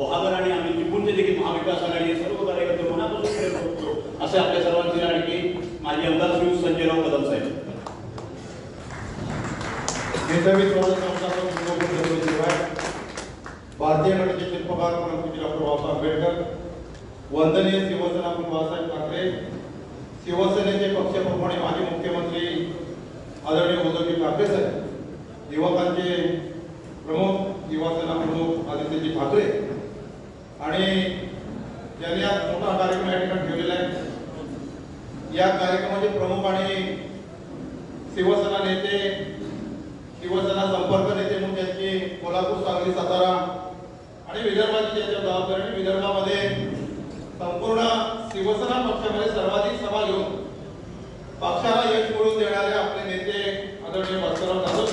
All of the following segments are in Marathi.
बहादर आणि आम्ही निपुणचे देखील महाविकास आघाडी सर्व कार्यकर्ते मनापासून प्रेम करतो असे आपल्या सर्वांचे आणखी माझे आमदार श्री संजय राव कदम साहेब. भारतीय गणित शिल्पकार परमपूज्य डॉक्टर बाबासाहेब आंबेडकर वंदनीय शिवसेना प्रमुख बाळासाहेब ठाकरे शिवसेनेचे पक्षप्रमुख आणि माजी मुख्यमंत्री आदरणीय उद्धवजी ठाकरे साहेब युवकांचे प्रमुख युवासेना प्रमुख आदित्यजी ठाकरे आणि ज्यांनी आज मोठा कार्यक्रम या ठिकाणी ठेवलेला आहे या कार्यक्रमाचे प्रमुख आणि शिवसेना नेते शिवसेना संपर्क नेते म्हणून त्यांची कोल्हापूर सांगली सातारा आणि विदर्भाची त्यांच्या जबाबदारी विदर्भामध्ये संपूर्ण शिवसेना पक्षामध्ये सर्वाधिक सभा घेऊन पक्षाला यश मिळवून देणारे आपले नेते आदरणीय भास्करराव जाधव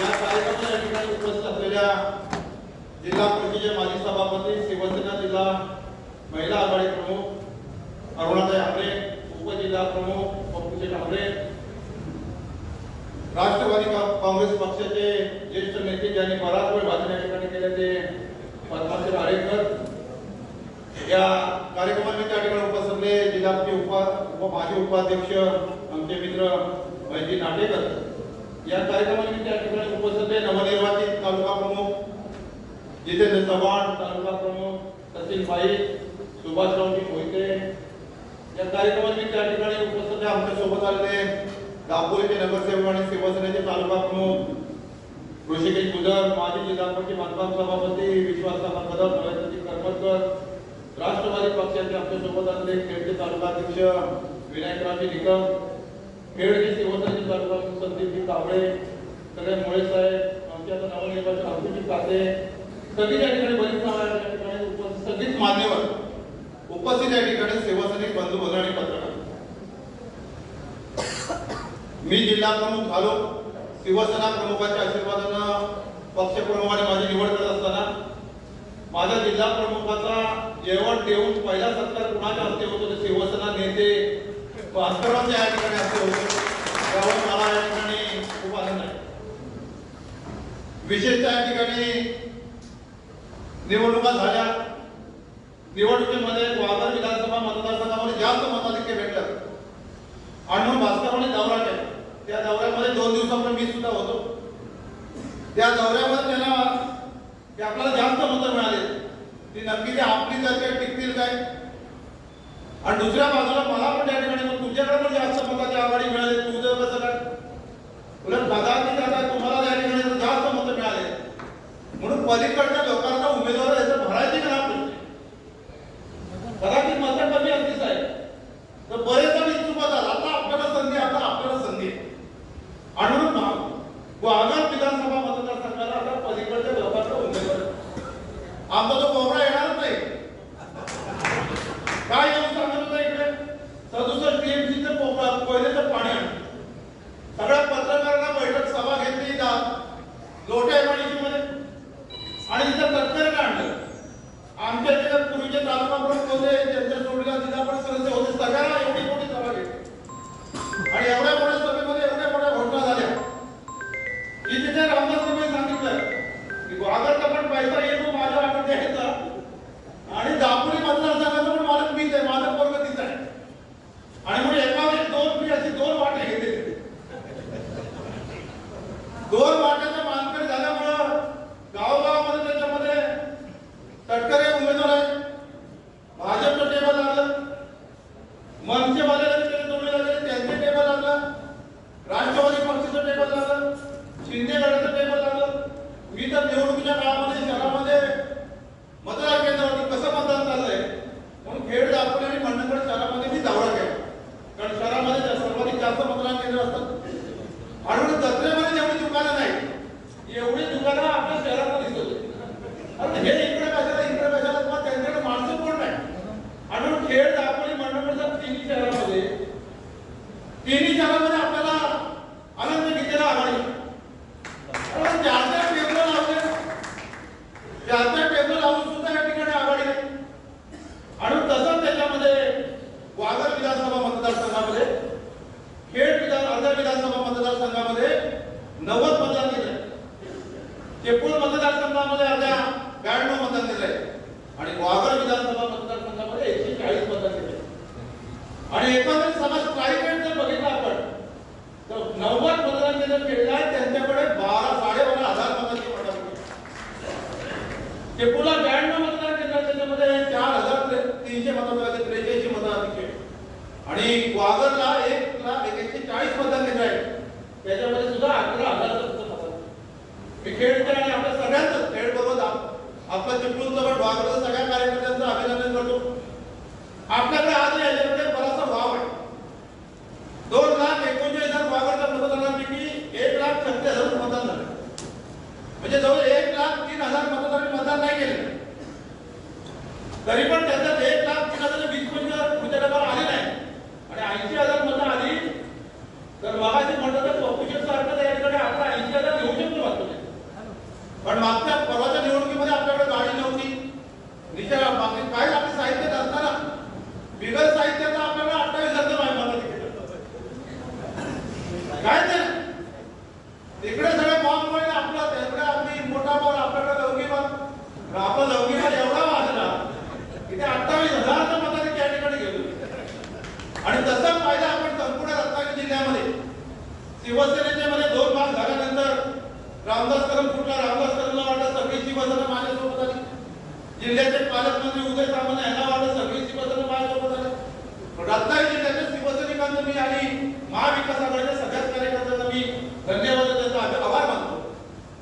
या कार्यक्रमाच्या या ठिकाणी उपस्थित असलेल्या जिल्हा परिषदेचे माजी सभापती शिवसेना जिल्हा महिला आघाडी प्रमुख अरुणाताई आंबरे उपजिल्हा प्रमुख पप्पूचे ठाकरे राष्ट्रवादी काँग्रेस पक्षाचे ज्येष्ठ नेते ज्यांनी बराच वेळ भाषण या ठिकाणी केले ते पद्माश्री आळेकर या कार्यक्रमाने त्या ठिकाणी उपस्थितले जिल्ह्याचे उपा उप माजी उपाध्यक्ष आमचे मित्र वैजी नाटेकर. या कार्यक्रमात त्या ठिकाणी उपस्थितले नवनिर्वाचित तालुका प्रमुख जितेंद्र चव्हाण तालुका प्रमुख सचिन भाई सुभाषरावजी मोहिते या कार्यक्रमात मी त्या ठिकाणी उपस्थित आमच्यासोबत आलेले दापोलीचे नगरसेवक आणि शिवसेनेचे तालुका प्रमुख ऋषिकेश गुजर माजी जिल्हापती बांधकाम सभापती विश्वास कदम नरेंद्रजी करमरकर राष्ट्रवादी पक्षाचे आमच्यासोबत असले खेडचे तालुका अध्यक्ष विनायकरावजी निकम खेडचे शिवसेनेचे तालुका प्रमुख संदीपजी कांबळे सगळे मुळे साहेब आमच्या आता नवनिर्वाचित अभिजित कासे सगळी या ठिकाणी बरीच नावं या ठिकाणी सगळीच मान्यवर उपस्थित या ठिकाणी शिवसैनिक बंधू भगिनी पत्रकार. जिल्हाप्रमुख जिल्हा प्रमुख झालो. शिवसेना प्रमुखाच्या आशीर्वादानं पक्षप्रमुखाने माझी निवड करत असताना माझ्या जिल्हा प्रमुखाचा जेवण देऊन पहिला सत्कार कुणाच्या हस्ते होतो ते शिवसेना नेते भास्करांच्या या ठिकाणी हस्ते होतो. त्यावर मला या ठिकाणी खूप आनंद आहे. विशेषतः या ठिकाणी निवडणुका झाल्या. निवडणुकीमध्ये ग्वादर विधानसभा मतदारसंघामध्ये जास्त मताधिक्य भेटलं. आणि म्हणून भास्कररावने दौरा केला. त्या दौऱ्यामध्ये दोन दिवसापर्यंत मी सुद्धा होतो. त्या दौऱ्यामध्ये त्यांना ते आपल्याला जास्त मतं मिळाले. ती नक्की ते आपली काय टिकतील काय? आणि दुसऱ्या बाजूला मला पण त्या ठिकाणी मग तुझ्याकडे पण जास्त मताची आघाडी मिळाली. तुझं कसं काय? उलट कदाचित जाता तुम्हाला त्या ठिकाणी जास्त मतं मिळाले. म्हणून पलीकडच्या लोकांना उमेदवार याचं भरायची का नाही कदाचित मतं कमी असतील साहेब. तर बरेच जण इच्छुक होतात आता आपल्याला संधी आता आपल्याला संधी आहे. आणि म्हणून महा- वाघाड विधानसभा मतदारसंघाला आता पलीकडच्या लोकांना उमेदवार आहे. आमचा तो कोबरा येणारच नाही काय येऊन सांगत होता इकडे सदुसष्ट पहिले तर पाणी आणलं सगळ्या पत्रकारांना बैठक सभा घेतली जा लोटे एमआयडीसी आणि त्याच्यामध्ये सुद्धा अकरा हजार खर्च खेळ हे आणि आपल्या सगळ्यांच खेळ बरोबर आपला चिपळून जवळ वागत सगळ्या कार्यकर्त्यांचं अभिनंदन करतो. आपल्याकडे आज याच्यामध्ये बराचसा भाव आहे. दोन लाख एकोणचाळीस हजार वावरच्या मतदारांपैकी एक लाख छत्तीस हजार मतदान झालं. म्हणजे जवळ एक लाख तीन हजार मतदारांनी मतदान नाही केलं. तरी पण त्याच्यात एक लाख तीन हजार वीस पंचवीस हजार आले नाही. आणि ऐंशी हजार मतं आली. तर मागाशी म्हणतात पण मागच्या परवाच्या निवडणुकीमध्ये आपल्याकडे गाडी नव्हती. निशा मागणी. काय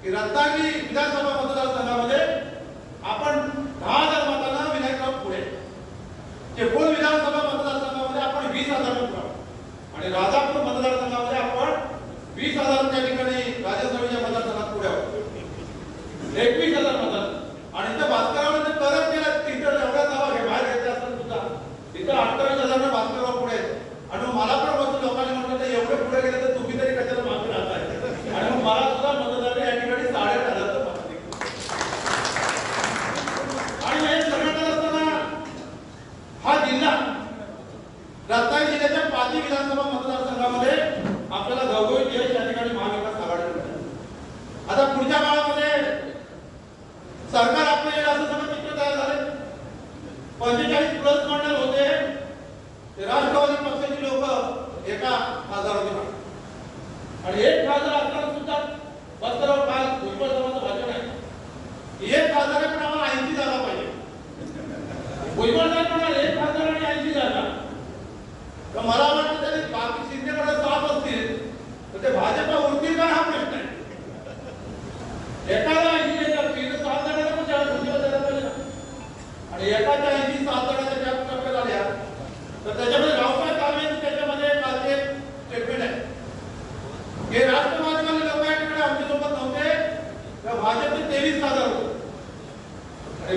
की रत्नागिरी विधानसभा मतदारसंघामध्ये आपण दहा हजार मतांना विधायक पुढे. एकूण विधानसभा मतदारसंघामध्ये आपण वीस हजार आणि राजापूर तर त्याच्यामध्ये रावसाहेब त्याच्यामध्ये माझे स्टेटमेंट आहे. हे राष्ट्रवादीवाले लोक आहेत आमच्यासोबत नव्हते. तेवीस हजार होते.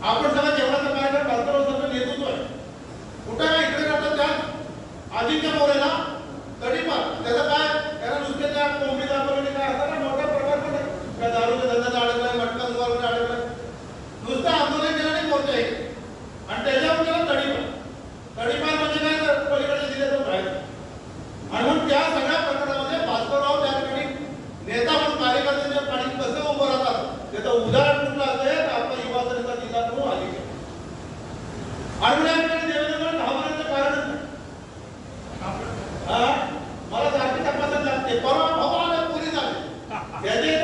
After the எதை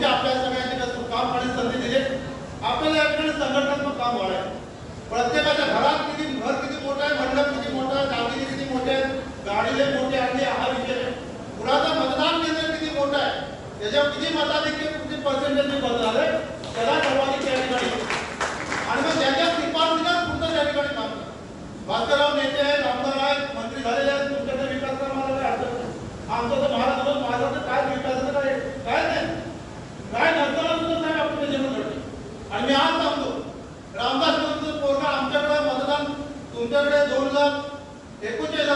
तुमच्या आपल्या सगळ्यांनी कसं काम करण्याची संधी दिली आपल्याला या संघटनात्मक काम वाढायचं प्रत्येकाच्या घरात किती घर किती मोठं आहे मंडप किती मोठं आहे दागिने किती मोठे आहेत गाडीले मोठे आणले हा विषय कुणाचं मतदान केंद्र किती मोठं आहे त्याच्यावर किती मताधिक्य किती पर्सेंटेज बदल झाले त्याला सर्वाधिक त्या ठिकाणी आणि मग त्याच्या शिफारसीलाच पुढचं त्या ठिकाणी काम भास्करराव नेते आहेत आमदार आहेत मंत्री झालेले आहेत तुमच्याकडे विकास करणार आमचं तर महाराज महाराष्ट्र काय विकास काय काय नाही. काय नसताना सुद्धा साहेब आपण ते जेवण लढले आणि मी आज सांगतो रामदास पोरगा आमच्याकडे मतदान तुमच्याकडे दोन लाख एकोणचाळीस